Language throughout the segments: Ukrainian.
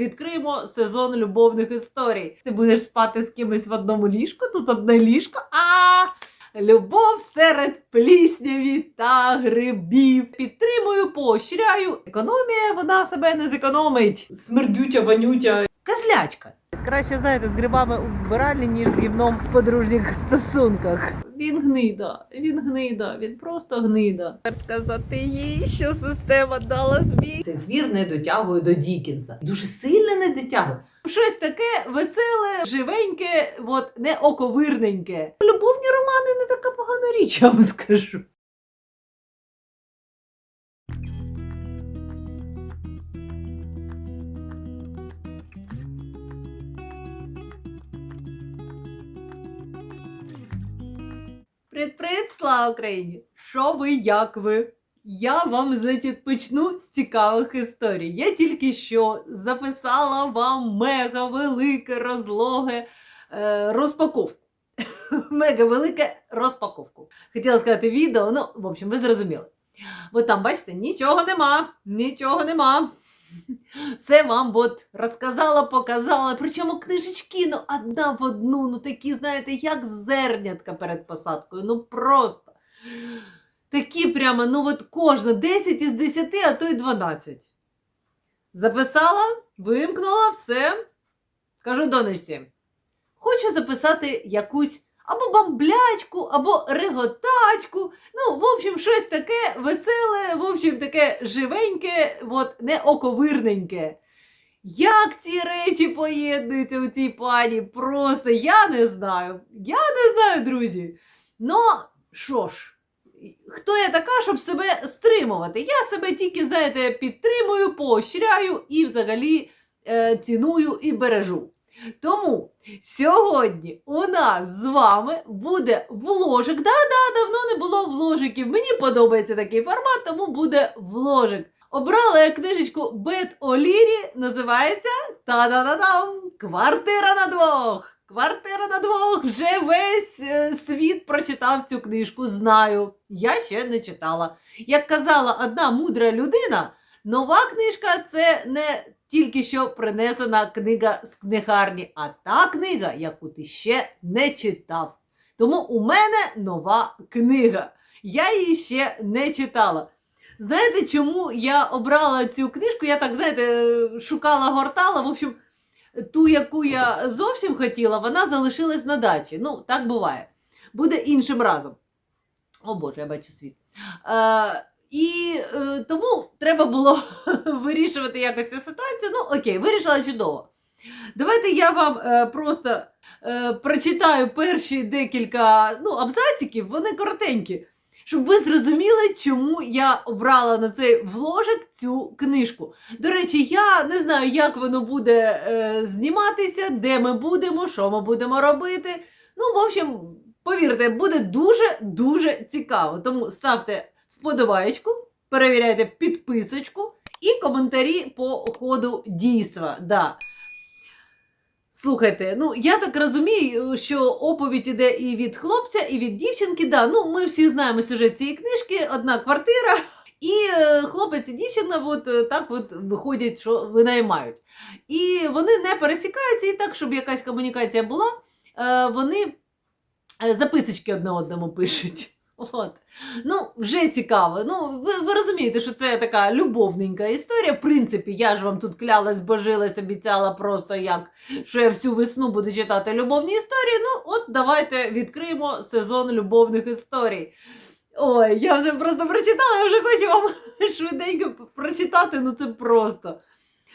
відкриємо сезон любовних історій. Ти будеш спати з кимось в одному ліжку, тут одне ліжко. А любов серед плісняві та грибів. Підтримую, поощряю. Економія вона себе не зекономить. Смердюча, вонюча. Казлячка. Краще, знаєте, з грибами у вбиральні, ніж з гімном в подружніх стосунках. Він гнида, він гнида, він просто гнида. Тепер сказати їй, що система дала збій. Цей твір не дотягує до Дікінса. Дуже сильно не дотягує. Щось таке веселе, живеньке, от не оковирненьке. Любовні романи не така погана річ, я вам скажу. Привіт-привіт, слава Україні! Що ви, як ви? Я вам почну з цікавих історій. Я тільки що записала вам мега велике розлоге е, розпаковку. мега велике розпаковку. Хотіла сказати відео, ну, в общем, ви зрозуміли. Бо там, бачите, нічого нема, нічого нема. Все вам от розказала, показала. Причому книжечки, ну, одна в одну, ну такі, знаєте, як зернятка перед посадкою. Ну просто. Такі прямо, ну от кожна 10 із 10, а то й 12. Записала, вимкнула, все. Кажу донечці, хочу записати якусь або бамблячку, або реготачку. Ну, в общем, щось таке веселе, в общем, таке живеньке, от, не оковирненьке. Як ці речі поєднуються у цій пані? Просто я не знаю. Я не знаю, друзі. Ну, що ж, хто я така, щоб себе стримувати? Я себе тільки, знаєте, підтримую, поощряю і взагалі е, ціную і бережу. Тому сьогодні у нас з вами буде вложик. Да-да, давно не було вложиків. Мені подобається такий формат, тому буде вложик. Обрала я книжечку Бет Олірі, називається та-да-да-дам! Квартира на двох. Квартира на двох. Вже весь е, світ прочитав цю книжку. Знаю. Я ще не читала. Як казала одна мудра людина, нова книжка це не тільки що принесена книга з книгарні, а та книга, яку ти ще не читав. Тому у мене нова книга. Я її ще не читала. Знаєте, чому я обрала цю книжку? Я так, знаєте, шукала, гортала. В общем, ту, яку я зовсім хотіла, вона залишилась на дачі. Ну, так буває. Буде іншим разом. О Боже, я бачу світ. Е, і е, тому треба було вирішувати якось цю ситуацію. Ну, окей, вирішила чудово. Давайте я вам е, просто е, прочитаю перші декілька ну, абзациків, вони коротенькі, щоб ви зрозуміли, чому я обрала на цей вложик цю книжку. До речі, я не знаю, як воно буде е, зніматися, де ми будемо, що ми будемо робити. Ну, в общем, повірте, буде дуже-дуже цікаво. Тому ставте вподобаєчку, перевіряйте підписочку і коментарі по ходу дійства. Да. Слухайте, ну я так розумію, що оповідь іде і від хлопця, і від дівчинки. Да, ну Ми всі знаємо сюжет цієї книжки, одна квартира, і е, хлопець і дівчина от, е, так от виходять, що винаймають. І вони не пересікаються, і так, щоб якась комунікація була, е, вони записочки одне одному пишуть. От. Ну, вже цікаво. Ну, ви, ви розумієте, що це така любовненька історія. В принципі, я ж вам тут клялась, божилась, обіцяла просто як, що я всю весну буду читати любовні історії. Ну, от давайте відкриємо сезон любовних історій. Ой, я вже просто прочитала, я вже хочу вам швиденько прочитати, ну це просто.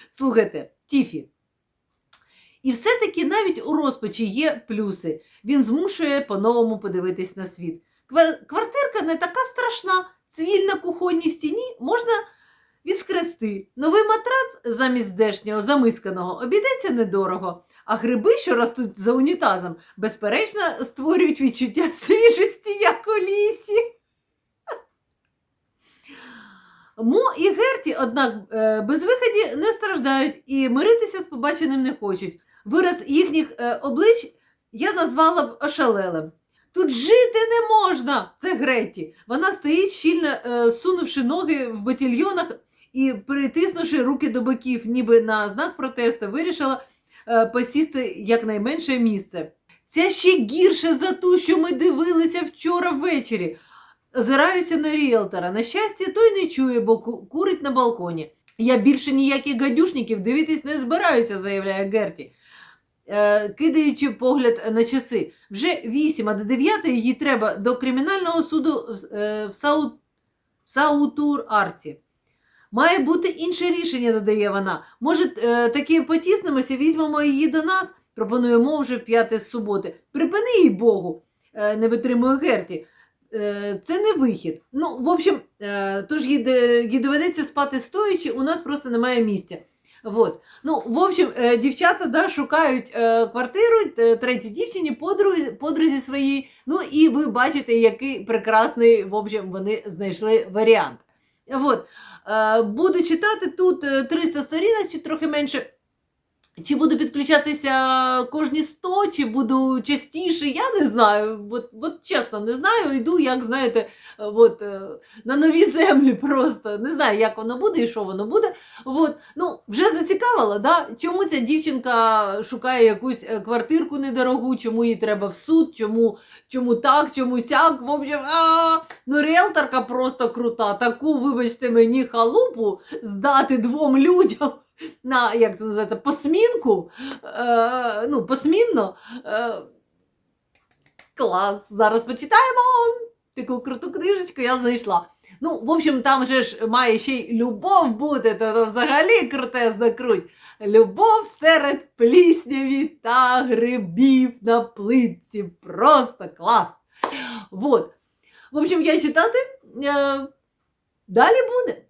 Слухайте, Тіфі. І все-таки навіть у розпачі є плюси. Він змушує по-новому подивитись на світ. Квар- Квартирка не така страшна, цвіль на кухонній стіні можна відскрести. Новий матрац замість здешнього замисканого обійдеться недорого, а гриби, що ростуть за унітазом, безперечно, створюють відчуття свіжості, як у лісі. Мо і Герті, однак, е, без виході не страждають і миритися з побаченим не хочуть. Вираз їхніх е, облич я назвала б ошалелем. Тут жити не можна. Це Гретті. Вона стоїть щільно е, сунувши ноги в ботильйонах і, притиснувши руки до боків, ніби на знак протесту, вирішила е, посісти якнайменше місце. Це ще гірше за ту, що ми дивилися вчора ввечері. Озираюся на ріелтора. На щастя, той не чує, бо курить на балконі. Я більше ніяких гадюшників дивитись не збираюся, заявляє Герті, кидаючи погляд на часи. Вже 8, а до 9 їй треба до кримінального суду в, е, Сау... Саутур-Арті. Має бути інше рішення, додає вона. Може, е, таки потіснемося, візьмемо її до нас, пропонуємо вже в п'яте з суботи. Припини їй Богу, е, не витримує Герті. Е, Це не вихід. Ну, в общем, е, тож їй доведеться спати стоячи, у нас просто немає місця. Вот. Ну, в общем, е, дівчата да, шукають е, квартиру е, третій дівчині, подрузі, подрузі своїй. Ну і ви бачите, який прекрасний, в общем, вони знайшли варіант. Вот. Е, Буду читати тут е, 300 сторінок, чи трохи менше. Чи буду підключатися кожні 100, чи буду частіше, я не знаю. От, от чесно, не знаю. Йду, як знаєте, от, е, на нові землі просто. Не знаю, як воно буде і що воно буде. От, ну, вже зацікавила, да? чому ця дівчинка шукає якусь е, квартирку недорогу, чому їй треба в суд, чому, чому так, чому сяк. В общем, ну ріелторка просто крута. Таку, вибачте мені, халупу здати двом людям на як це називається, посмінку. Е, ну, посмінно. Е, клас. Зараз почитаємо. Таку круту книжечку я знайшла. Ну, в общем, там же ж має ще й любов бути, то, то взагалі крутезна круть. Любов серед плісняві та грибів на плитці. Просто клас. Вот. В общем, я читати е, далі буде.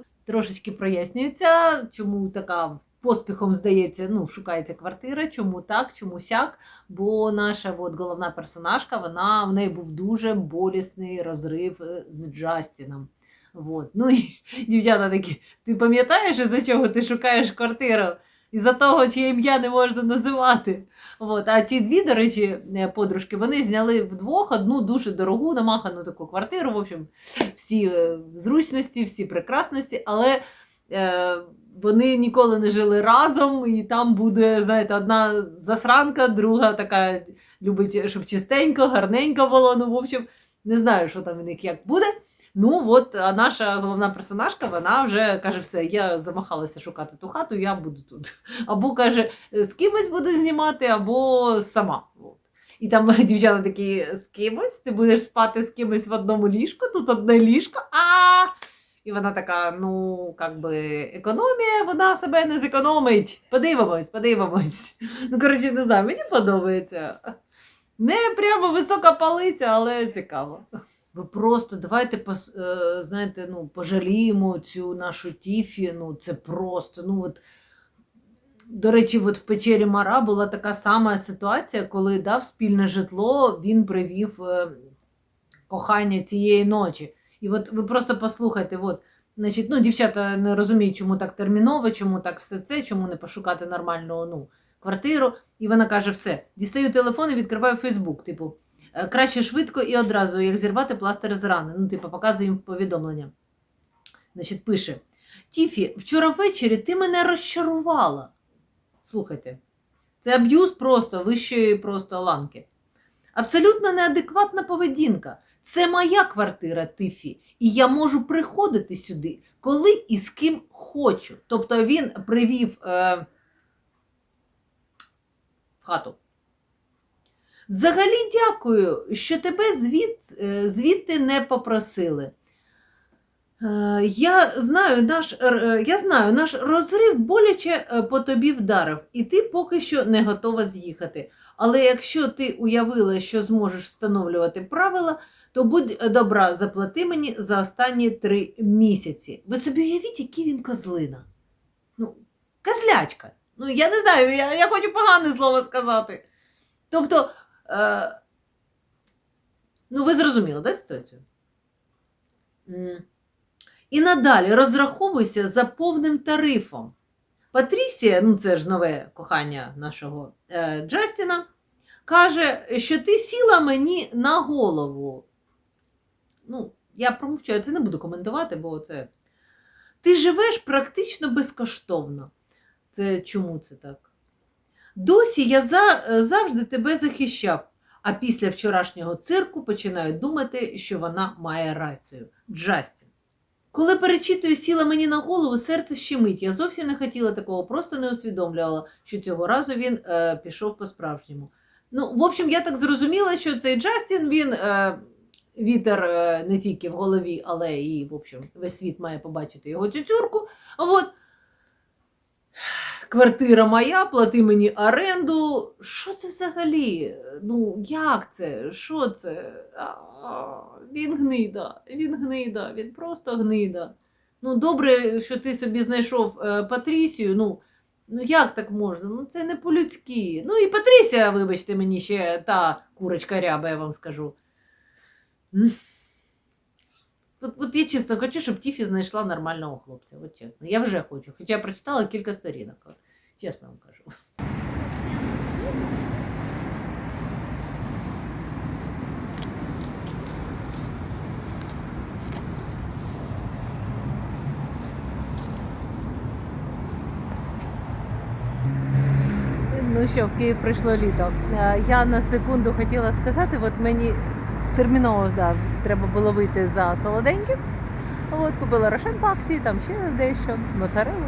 Трошечки прояснюється, чому така поспіхом здається, ну, шукається квартира, чому так, чому сяк. Бо наша от, головна персонажка, вона в неї був дуже болісний розрив е, з Джастіном. От. Ну і дівчата такі, ти пам'ятаєш, із-за чого ти шукаєш квартиру? Із-за того, чиє ім'я не можна називати. От. А ті дві, до речі, е, подружки, вони зняли вдвох одну дуже дорогу, намахану таку квартиру. В общем, всі е, зручності, всі прекрасності, але е, вони ніколи не жили разом, і там буде, знаєте, одна засранка, друга така любить, щоб чистенько, гарненько було. Ну, в общем, не знаю, що там у них як буде. Ну, от, наша головна персонажка, вона вже каже, все, я замахалася шукати ту хату, я буду тут. Або каже, з кимось буду знімати, або сама. От. І там дівчата такі з кимось, ти будеш спати з кимось в одному ліжку, тут одне ліжко, а і вона така, ну, як би, економія, вона себе не зекономить. Подивимось, подивимось. Ну, коротше, не знаю, мені подобається. Не прямо висока палиця, але цікаво. Ви просто давайте е, знаєте, ну, пожаліємо цю нашу Тіфі. Ну, це просто, ну от. До речі, от в печері Мара була така сама ситуація, коли дав спільне житло, він привів е, кохання цієї ночі. І от ви просто послухайте, от, значить, ну, дівчата не розуміють, чому так терміново, чому так все це, чому не пошукати нормальну ну, квартиру. І вона каже: все, дістаю телефон і відкриваю Фейсбук. Типу, «Е, краще швидко і одразу, як зірвати пластир з рани. Ну, типу, показую їм повідомлення. Значить, пише: Тіфі, вчора ввечері ти мене розчарувала. Слухайте, це аб'юз просто вищої просто ланки. Абсолютно неадекватна поведінка. Це моя квартира, Тифі, і я можу приходити сюди, коли і з ким хочу. Тобто він привів е, в хату. Взагалі дякую, що тебе звід, е, звідти не попросили. Е, Я знаю, наш, е, я знаю, наш розрив боляче по тобі вдарив, і ти поки що не готова з'їхати. Але якщо ти уявила, що зможеш встановлювати правила, то будь добра, заплати мені за останні три місяці. Ви собі уявіть, який він козлина. Ну, козлячка. Ну, я не знаю, я, я хочу погане слово сказати. Тобто, е, ну ви зрозуміли, да, ситуацію? І надалі розраховуйся за повним тарифом. Патрісія, ну це ж нове кохання нашого е, Джастіна, каже, що ти сіла мені на голову. Ну, я промовчу, я це не буду коментувати, бо це. Ти живеш практично безкоштовно. Це чому це так? Досі я за, е, завжди тебе захищав, а після вчорашнього цирку починаю думати, що вона має рацію. Джастін. Коли перечитую сіла мені на голову, серце щемить. Я зовсім не хотіла такого, просто не усвідомлювала, що цього разу він е, пішов по-справжньому. Ну, в общем, я так зрозуміла, що цей Джастін він е, вітер е, не тільки в голові, але і, в общем, весь світ має побачити його цюцюрку. От. Квартира моя, плати мені оренду. Що це взагалі? Ну, як це? Що це? А, він гнида, він гнида, він просто гнида. Ну, добре, що ти собі знайшов е, Патрісію. Ну, ну як так можна? Ну, це не по-людськи. Ну і Патрісія, вибачте мені, ще та курочка ряба, я вам скажу. М. От, от я чесно хочу, щоб Тіфі знайшла нормального хлопця. От чесно. Я вже хочу. Хоча я прочитала кілька сторінок. От, чесно вам кажу. Ну що, в Київ прийшло літо. Е, Я на секунду хотіла сказати, от мені терміново да, треба було вийти за солоденьким. От, купила рошен по акції, там ще дещо, моцарелу.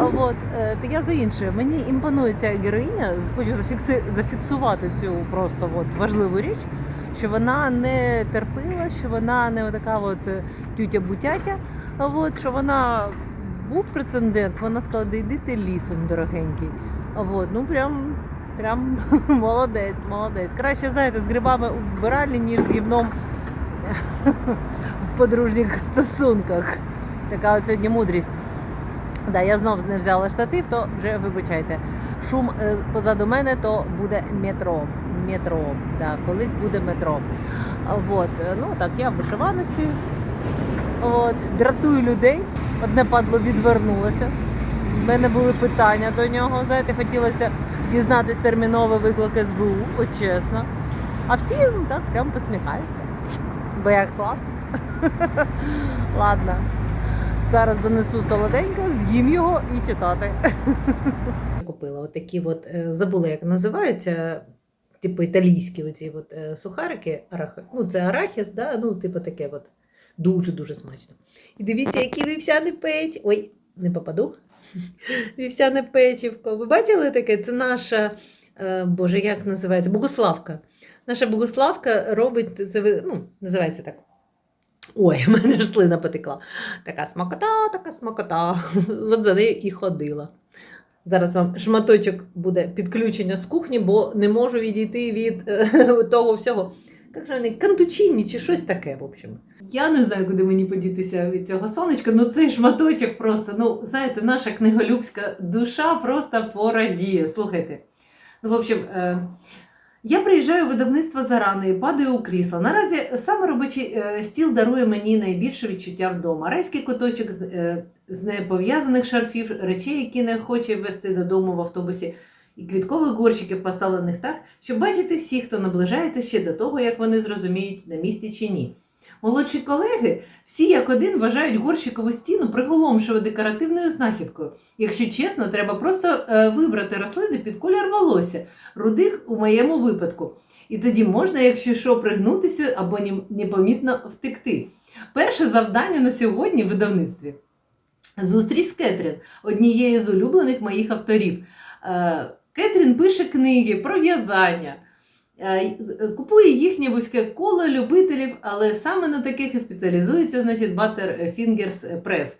От, е, то я за інше. Мені імпонує ця героїня, хочу зафікси, зафіксувати цю просто от, важливу річ, що вона не терпила, що вона не така от тютя-бутятя, от, що вона був прецедент, вона сказала, да йди ти лісом, дорогенький. От, ну прям, прям молодець, молодець. Краще, знаєте, з грибами у вбиральні, ніж з гівном в подружніх стосунках. Така от сьогодні мудрість. Да, я знов не взяла штатив, то вже вибачайте. Шум е, позаду мене, то буде метро. Метро. Да, колись буде метро. От, е, ну так, я в вишиваниці. От, дратую людей. Одне падло відвернулося. У мене були питання до нього. Знаєте, хотілося дізнатись терміновий виклик СБУ, от чесно. А всі так прям посміхаються. Бо як класно. Ладно. Зараз донесу солоденько, з'їм його і читати. Купила отакі от, е, забула, як називаються, типу італійські оці от, е, сухарики. Арах... Ну, це арахіс, да? ну, типу таке от. Дуже-дуже смачно. І дивіться, які вівсяне печ. Ой, не попаду. Вівсяне печівко. Ви бачили таке? Це наша, е, боже, як називається? Богославка. Наша Богославка робить це, ну, називається так. Ой, в мене ж слина потекла. Така смакота, така смакота. От за нею і ходила. Зараз вам шматочок буде підключення з кухні, бо не можу відійти від е, того всього. Як же вони кантучині чи щось таке, в общем. Я не знаю, куди мені подітися від цього сонечка, ну цей шматочок просто, ну, знаєте, наша книголюбська душа просто порадіє. Слухайте. Ну, в общем, е, я приїжджаю в видавництво зарано і падаю у крісло. Наразі саме робочий е, стіл дарує мені найбільше відчуття вдома. Райський куточок е, з непов'язаних шарфів, речей, які не хоче вести додому в автобусі, і квіткових горщиків, поставлених так, щоб бачити всіх, хто наближається ще до того, як вони зрозуміють, на місці чи ні. Молодші колеги всі як один вважають горщикову стіну приголомшою декоративною знахідкою. Якщо чесно, треба просто е, вибрати рослини під колір волосся, рудих у моєму випадку. І тоді можна, якщо що, пригнутися або непомітно втекти. Перше завдання на сьогодні в видавництві. Зустріч з Кетрін, однією з улюблених моїх авторів. Е, Кетрін пише книги про в'язання. Е, Купує їхнє вузьке коло любителів, але саме на таких і спеціалізується, значить, Butterfingers Press.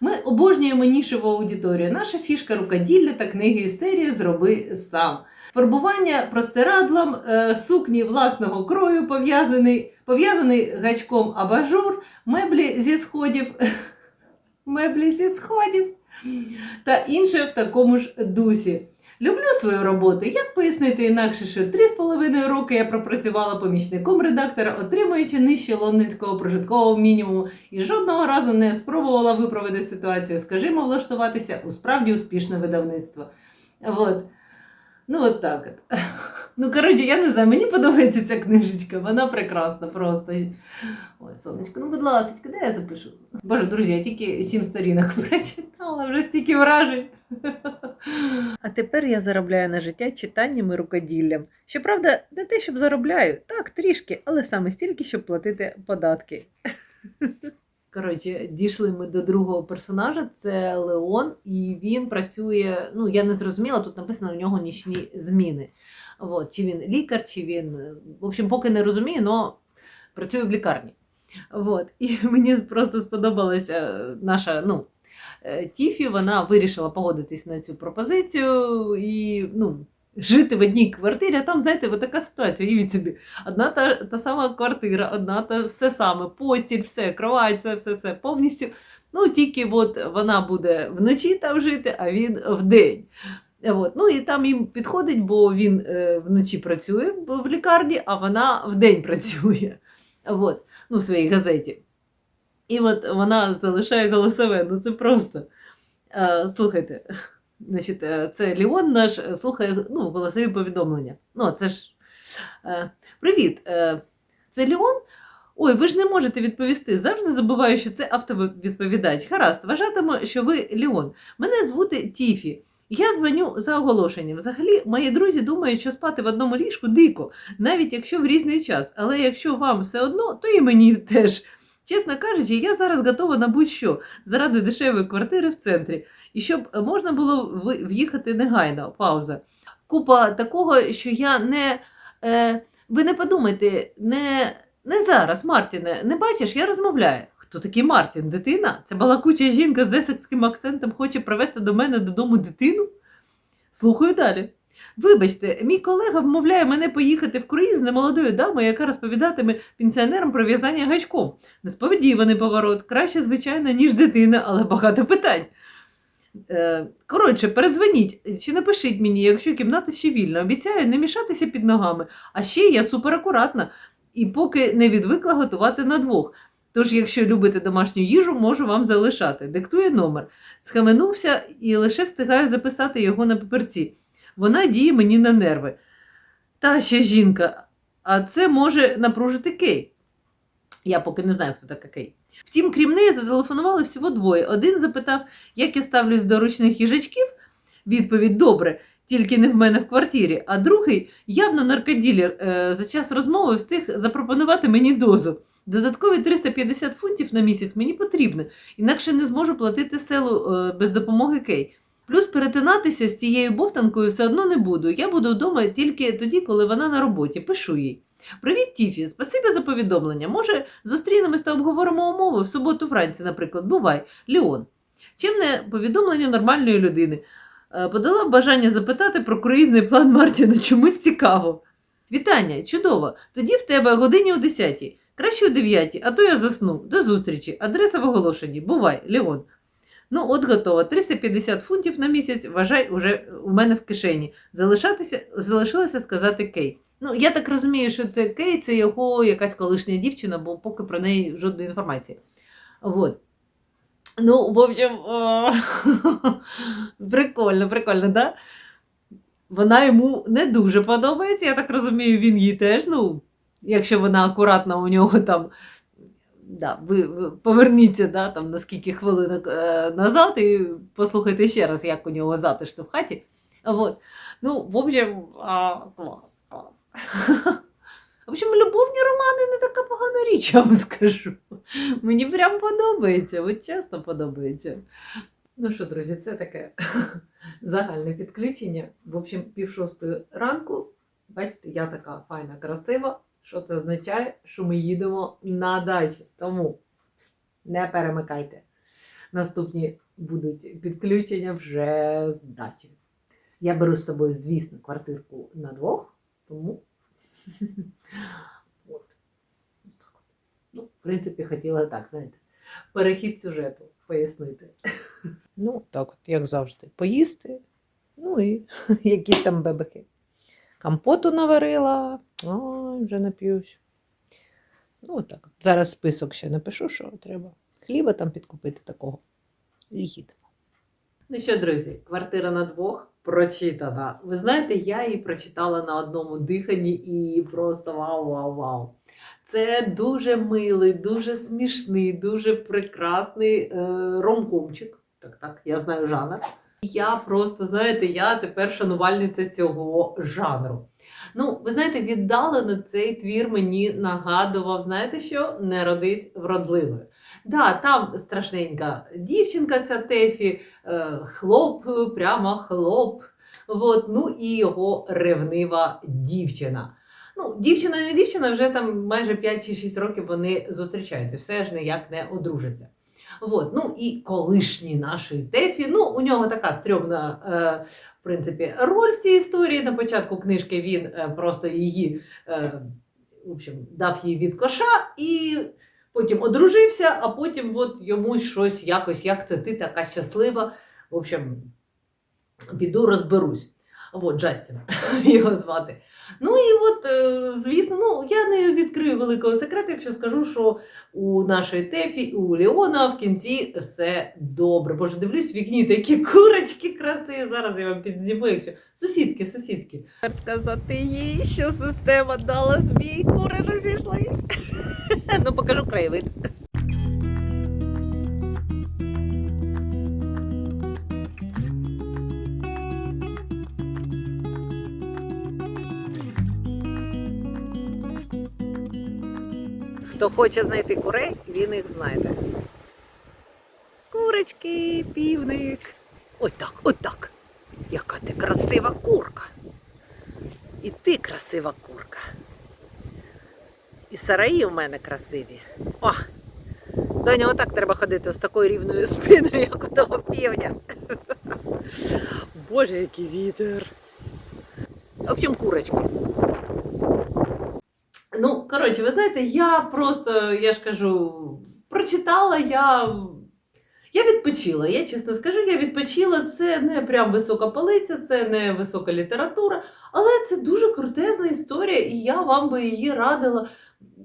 Ми обожнюємо нішеву аудиторію. Наша фішка рукоділля та книги із серії Зроби сам. Фарбування простирадлом, е, сукні власного крою, пов'язаний, пов'язаний гачком абажур, меблі зі сходів, меблі зі сходів та інше в такому ж дусі. Люблю свою роботу. Як пояснити інакше, що три з половиною роки я пропрацювала помічником редактора, отримуючи нижче лондонського прожиткового мінімуму, і жодного разу не спробувала виправити ситуацію, скажімо, влаштуватися у справді успішне видавництво. От. Ну, от так от. Ну, коротше, я не знаю, мені подобається ця книжечка, вона прекрасна просто. Ой, сонечко, ну будь ласка, де я запишу? Боже, друзі, я тільки сім сторінок прочитала, вже стільки вражень. А тепер я заробляю на життя читанням і рукоділлям. Щоправда, не те, щоб заробляю, так, трішки, але саме стільки, щоб платити податки. Коротше, дійшли ми до другого персонажа, це Леон, і він працює. Ну, я не зрозуміла, тут написано у нього нічні зміни. От, чи він лікар, чи він. е, В общем, поки не розумію, але працює в лікарні. От. І мені просто сподобалася наша, ну, е, Тіфі, вона вирішила погодитись на цю пропозицію і ну, жити в одній квартирі, а там, знаєте, от така ситуація, уявіть собі. Одна та, та сама квартира, одна та все саме, постіль, все, кровать, все, все, все повністю. Ну, тільки от вона буде вночі там жити, а він вдень. От. Ну і там їм підходить, бо він е, вночі працює в лікарні, а вона вдень працює. От. Ну, в своїй газеті. І от вона залишає голосове. Ну це просто. Е, слухайте, значить, е, це Ліон наш слухає ну, голосові повідомлення. Ну, це ж. Привіт, це Ліон. Ой, ви ж не можете відповісти. Завжди забуваю, що це автовідповідач. Гаразд, вважатиму, що ви Ліон. Мене звути Тіфі. Я дзвоню за оголошенням. Взагалі, мої друзі думають, що спати в одному ліжку дико, навіть якщо в різний час. Але якщо вам все одно, то і мені теж. Чесно кажучи, я зараз готова на будь-що заради дешевої квартири в центрі. І щоб можна було в'їхати негайно. Пауза. Купа такого, що я не. Е, ви не подумайте, не, не зараз, Мартіне, не бачиш, я розмовляю. Хто такий Мартін? Дитина? Це балакуча жінка з есекським акцентом хоче привезти до мене додому дитину? Слухаю далі. Вибачте, мій колега вмовляє мене поїхати в круїз з немолодою дамою, яка розповідатиме пенсіонерам про в'язання гачком. Несподіваний поворот, краще, звичайно, ніж дитина, але багато питань. Е, коротше, передзвоніть чи напишіть мені, якщо кімната ще вільна. Обіцяю не мішатися під ногами. А ще я суперакуратна і поки не відвикла готувати на двох. Тож, якщо любите домашню їжу, можу вам залишати. Диктує номер. Схаменувся і лише встигаю записати його на паперці. Вона діє мені на нерви. Та ще жінка, а це може напружити Кей. Я поки не знаю, хто така Кей. Втім, крім неї, зателефонували всього двоє. Один запитав, як я ставлюсь до ручних їжачків. Відповідь добре, тільки не в мене в квартирі. А другий явно наркоділер е, за час розмови встиг запропонувати мені дозу. Додаткові 350 фунтів на місяць мені потрібно, інакше не зможу платити селу е, без допомоги Кей. Плюс перетинатися з цією бовтанкою все одно не буду. Я буду вдома тільки тоді, коли вона на роботі. Пишу їй. Привіт, Тіфі, спасибі за повідомлення. Може, зустрінемось та обговоримо умови в суботу вранці, наприклад. Бувай, Ліон. Чим не повідомлення нормальної людини. Е, Подала бажання запитати про круїзний план Мартіна. Чомусь цікаво. Вітання, чудово. Тоді в тебе годині о 10. Краще о 9, а то я засну. До зустрічі. Адреса в оголошенні. Бувай, Леон. Ну, от готово. 350 фунтів на місяць, вважай, уже у мене в кишені. Залишатися, залишилося сказати Кей. Ну, я так розумію, що це Кей, це його якась колишня дівчина, бо поки про неї жодної інформації. Вот. Ну, в общем, прикольно, прикольно, да? Вона йому не дуже подобається, я так розумію, він їй теж. Ну, якщо вона акуратно у нього там. Да, ви, поверніться да, там, на скільки хвилинок е, назад і послухайте ще раз, як у нього затишно в хаті. Вот. Ну, в общем, а, клас, клас. В общем, любовні романи не така погана річ, я вам скажу. Мені прям подобається, от чесно подобається. Ну що, друзі, це таке загальне підключення. В общем, пів шостої ранку. Бачите, я така файна, красива. Що це означає? Що ми їдемо на дачу. Тому не перемикайте. Наступні будуть підключення вже з дачі. Я беру з собою, звісно, квартирку на двох, тому. От. Ну, в принципі, хотіла так, знаєте, перехід сюжету пояснити. Ну, так от, як завжди, поїсти. Ну і якісь там бебехи. Компоту наварила, ой, вже нап'юсь. Ну, отак. Зараз список ще напишу, що треба. Хліба там підкупити такого. І їдемо. Ну що, друзі, квартира на двох прочитана. Ви знаєте, я її прочитала на одному диханні і просто вау-вау-вау. Це дуже милий, дуже смішний, дуже прекрасний е, ромкомчик. Так, так, я знаю жанр. Я просто, знаєте, я тепер шанувальниця цього жанру. Ну, ви знаєте, віддалено цей твір мені нагадував, знаєте що? Не родись вродливою. Да, там страшненька дівчинка, ця Тефі, е, хлоп, прямо хлоп. От, ну і його ревнива дівчина. Ну, дівчина не дівчина, вже там майже 5 чи 6 років вони зустрічаються, все ж ніяк не одружаться. От, ну і колишній нашої Тефі, ну, у нього така стрьомна, е, в принципі, роль в цій історії. На початку книжки він е, просто її е, в общем, дав їй від коша і потім одружився, а потім от йому щось якось, як це ти така щаслива. В общем, піду розберусь. От Джастін його звати. Ну і от, е, звісно, ну я не відкрию великого секрету, якщо скажу, що у нашої Тефі, у Леона в кінці все добре. Боже, дивлюсь в вікні такі курочки красиві. Зараз я вам підзніму, якщо сусідські, сусідські. Сказати їй, що система дала збій, кури розійшлись. Ну, покажу краєвид. Хто хоче знайти курей, він їх знайде. Курочки, півник. Ось так, ось так. Яка ти красива курка. І ти красива курка. І сараї в мене красиві. О! До нього так треба ходити з такою рівною спиною, як у того півня. Боже, який вітер. В общем, курочки. Коротше, ви знаєте, я просто, я ж кажу, прочитала, я. Я відпочила, я чесно скажу, я відпочила. Це не прям висока полиця, це не висока література, але це дуже крутезна історія, і я вам би її радила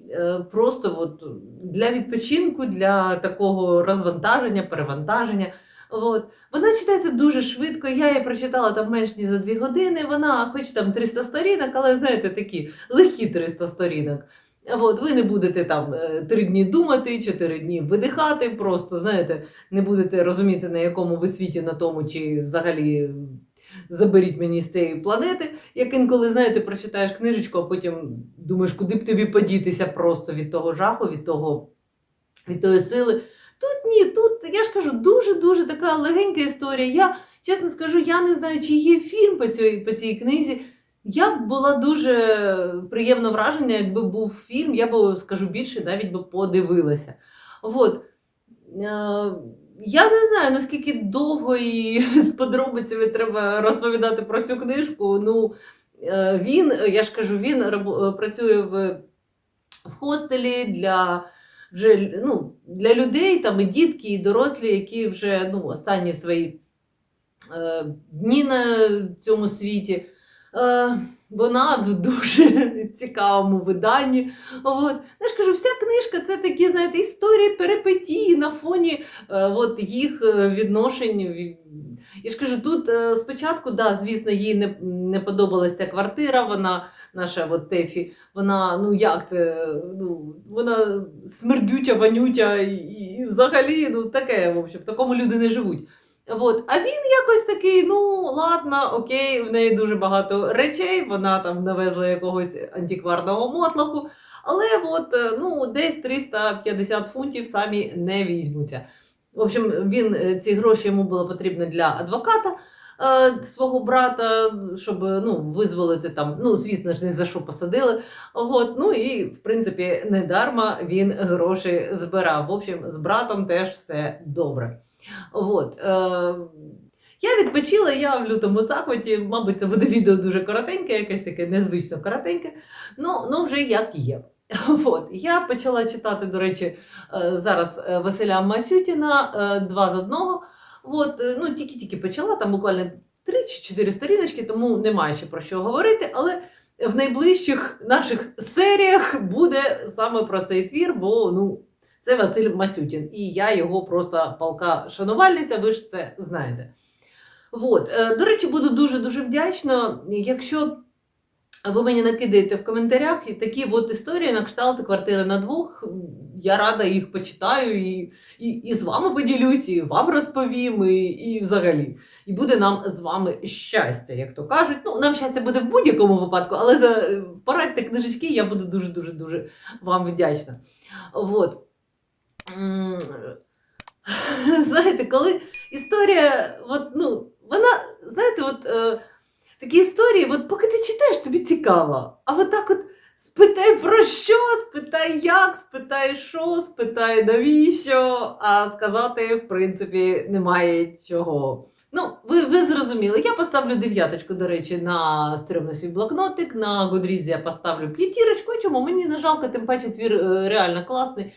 е, просто от для відпочинку, для такого розвантаження, перевантаження. От. Вона читається дуже швидко. Я її прочитала там менш ніж за дві години. Вона, хоч там 300 сторінок, але знаєте, такі легкі 300 сторінок. От, ви не будете там е, три дні думати, чотири дні видихати, просто знаєте, не будете розуміти, на якому ви світі, на тому, чи взагалі заберіть мені з цієї планети. Як інколи, знаєте, прочитаєш книжечку, а потім думаєш, куди б тобі подітися просто від того жаху, від того, від тої сили. Тут ні, тут я ж кажу, дуже-дуже така легенька історія. Я чесно скажу, я не знаю, чи є фільм по цій, по цій книзі. Я б була дуже приємно вражена, якби був фільм, я б скажу більше, навіть би подивилася. От. Е, Я не знаю, наскільки довго і з подробицями треба розповідати про цю книжку. Ну, е, він, я ж кажу, він працює в, в хостелі для вже ну, для людей, там і дітки, і дорослі, які вже ну, останні свої е, дні на цьому світі. Е, вона дуже цікавому виданні. От. Я ж кажу, вся книжка це такі, знаєте, історії перипетії на фоні е, от, їх е, відношень. Я ж кажу, тут е, спочатку, да, звісно, їй не, не подобалася квартира, вона, наша от, Тефі, вона, ну як це, ну, вона смердюча, вонюча і, і взагалі ну, таке, в общем, такому люди не живуть. От. А він якось такий, ну ладно, окей, в неї дуже багато речей, вона там навезла якогось антикварного мотлаху, але от, е, ну, десь 350 фунтів самі не візьмуться. В общем, він е, ці гроші йому було потрібно для адвоката е, свого брата, щоб ну, визволити там, ну, звісно ж, не за що посадили. От, ну і в принципі не дарма він гроші збирав. В общем, з братом теж все добре. От, е, я відпочила, я в лютому захваті, мабуть, це буде відео дуже коротеньке, якесь таке незвично коротеньке. Ну, ну вже як є. От, я почала читати, до речі, е, зараз е, Василя Масютіна два з одного. От, ну, тільки-тільки почала, там буквально 3 чи 4 сторіночки, тому немає ще про що говорити. Але в найближчих наших серіях буде саме про цей твір, бо ну, це Василь Масютін. І я його просто палка шанувальниця, ви ж це знаєте. Вот. е, До речі, буду дуже-дуже вдячна, якщо ви мені накидаєте в коментарях і такі от історії на кшталт квартири на двох. Я рада їх почитаю і, і, і з вами поділюсь, і вам розповім, і, і взагалі. І буде нам з вами щастя, як то кажуть. Ну, нам щастя буде в будь-якому випадку, але за е, порадьте книжечки, я буду дуже-дуже дуже вам вдячна. Вот. Знаєте, коли історія, от, ну, вона, знаєте, от. Е, такі історії, от поки ти читаєш, тобі цікаво. А от так от спитай про що, спитай як, спитай що, спитай навіщо, а сказати, в принципі, немає чого. Ну, ви, ви зрозуміли. Я поставлю дев'яточку, до речі, на стрімний свій блокнотик, на Годрідзі я поставлю п'ятірочку. Чому? Мені не жалко, тим паче твір е, реально класний.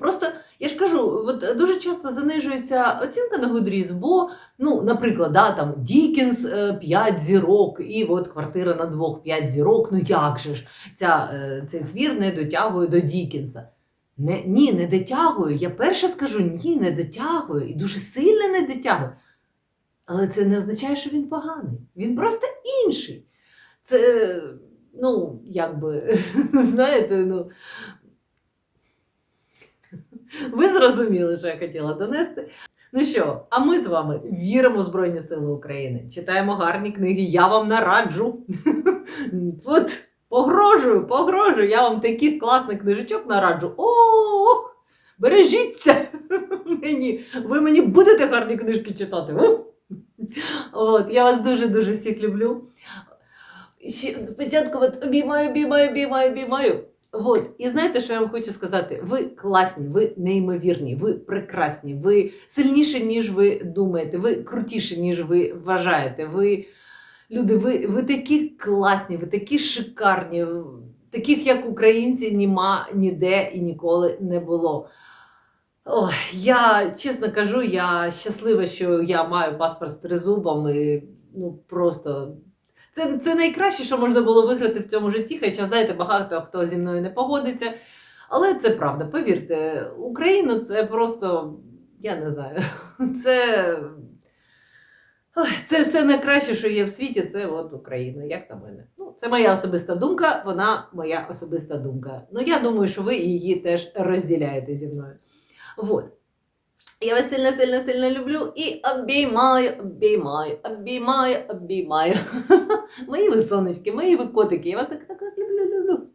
Просто я ж кажу, от дуже часто занижується оцінка на Goodreads, бо Ну, наприклад, да, там Дікінс 5 зірок, і от квартира на двох 5 зірок. Ну як же ж ця, е, цей твір не дотягує до Дікінса? Не, ні, не дотягую. Я перше скажу ні, не дотягую. І дуже сильно не дотягую. Але це не означає, що він поганий. Він просто інший. Це, ну, якби, знаєте, ну. Ви зрозуміли, що я хотіла донести. Ну що, а ми з вами віримо в Збройні Сили України, читаємо гарні книги, я вам нараджу. От погрожую, погрожую, я вам таких класних книжечок нараджу. Ох, бережіться мені. Ви мені будете гарні книжки читати. От, я вас дуже-дуже всіх люблю. Спочатку от обіймаю, обіймаю, обіймаю, обіймаю. От, і знаєте, що я вам хочу сказати? Ви класні, ви неймовірні, ви прекрасні, ви сильніші, ніж ви думаєте, ви крутіші, ніж ви вважаєте. Ви люди, ви, ви такі класні, ви такі шикарні, таких як українці, нема ніде і ніколи не було. Ой, я чесно кажу, я щаслива, що я маю паспорт з тризубом і ну просто. Це, це найкраще, що можна було виграти в цьому житті, хоча, знаєте, багато хто зі мною не погодиться. Але це правда, повірте, Україна це просто, я не знаю, це, це все найкраще, що є в світі, це от Україна, як на мене. Ну, це моя особиста думка, вона моя особиста думка. Ну, я думаю, що ви її теж розділяєте зі мною. Вот. Я вас сильно, сильно, сильно люблю і обіймаю, обіймаю, обіймаю, обіймаю. Мої ви сонечки, мої ви котики, я вас так, так, люблю, люблю.